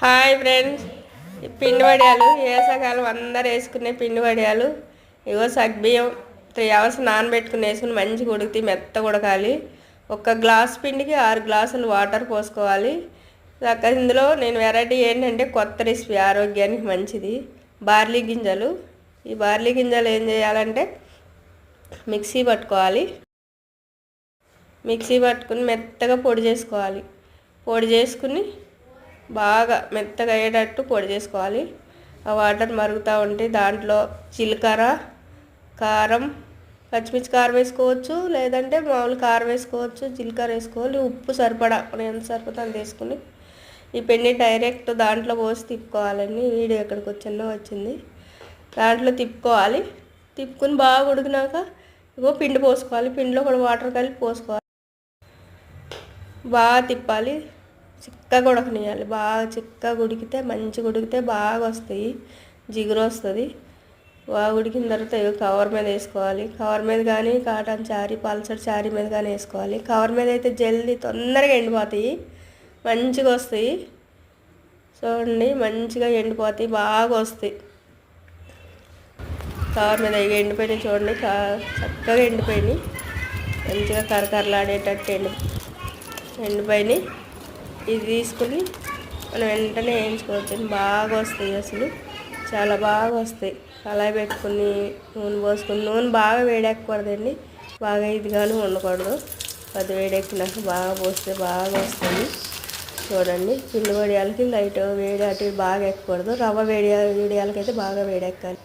Hi friends. పిండి వడియాలు వేసవకాలం అందరు వేసుకునే పిండి వడియాలు. ఇగో సగ్బియ్యం త్రీ అవర్స్ నానబెట్టుకుని వేసుకుని మంచిగా ఉడికితే మెత్త ఉడకాలి. ఒక గ్లాస్ పిండికి ఆరు గ్లాసులు వాటర్ పోసుకోవాలి. ఇందులో నేను వెరైటీ ఏంటంటే కొత్త రెసిపీ ఆరోగ్యానికి మంచిది. బార్లీ గింజలు. ఈ బార్లీ గింజలు ఏం చేయాలంటే మిక్సీ పట్టుకోవాలి. మిక్సీ పట్టుకుని మెత్తగా పొడి చేసుకోవాలి. పొడి చేసుకుని బాగా మెత్తగా అయ్యేటట్టు పొడి చేసుకోవాలి. ఆ వాటర్ మరుగుతూ ఉంటే దాంట్లో జీలకర్ర కారం పచ్చిమిర్చి కారం వేసుకోవచ్చు లేదంటే మామూలు కారం వేసుకోవచ్చు జీలకర్ర వేసుకోవాలి ఉప్పు సరిపడా నేను ఎంత సరిపడా అంత వేసుకుని ఈ పిండి డైరెక్ట్ దాంట్లో పోసి తిప్పుకోవాలండి. వీడియో ఎక్కడికి వచ్చిందో వచ్చింది. దాంట్లో తిప్పుకోవాలి. తిప్పుకుని బాగా ఉడికినాక ఇగో పిండి పోసుకోవాలి. పిండిలో కూడా వాటర్ కలిపి పోసుకోవాలి. బాగా తిప్పాలి. చిక్కగా ఉడకనియాలి బాగా చిక్కగా ఉడికితే మంచిగా ఉడికితే బాగా వస్తాయి. జిగురు వస్తుంది. బాగా ఉడికిన తర్వాత కవర్ మీద వేసుకోవాలి. కవర్ మీద కానీ కాటన్ చారీ పల్సర్ చారీ మీద కానీ వేసుకోవాలి. కవర్ మీద అయితే జల్దీ తొందరగా ఎండిపోతాయి. మంచిగా వస్తాయి. చూడండి మంచిగా ఎండిపోతాయి. బాగా వస్తాయి. కవర్ మీద ఎండిపోయినాయి చూడండి. చక్కగా ఎండిపోయినాయి. మంచిగా కరకరలాడేటట్టు ఎండి ఎండిపోయినాయి. ఇది తీసుకుని మనం వెంటనే వేయించుకోవచ్చు. బాగా వస్తాయి అసలు. చాలా బాగా వస్తాయి. కళాయి పెట్టుకుని నూనె పోసుకుని నూనె బాగా వేడెక్కకూడదండి. బాగా ఇదిగాను ఉండకూడదు. అది వేడెక్కినాక బాగా పోస్తే బాగా వస్తుంది చూడండి పిండి వడియాలకి లైట్ వేడి అటు బాగా ఎక్కకూడదు. రవ్వ వేడి వేడియాలకైతే బాగా వేడెక్కాలి.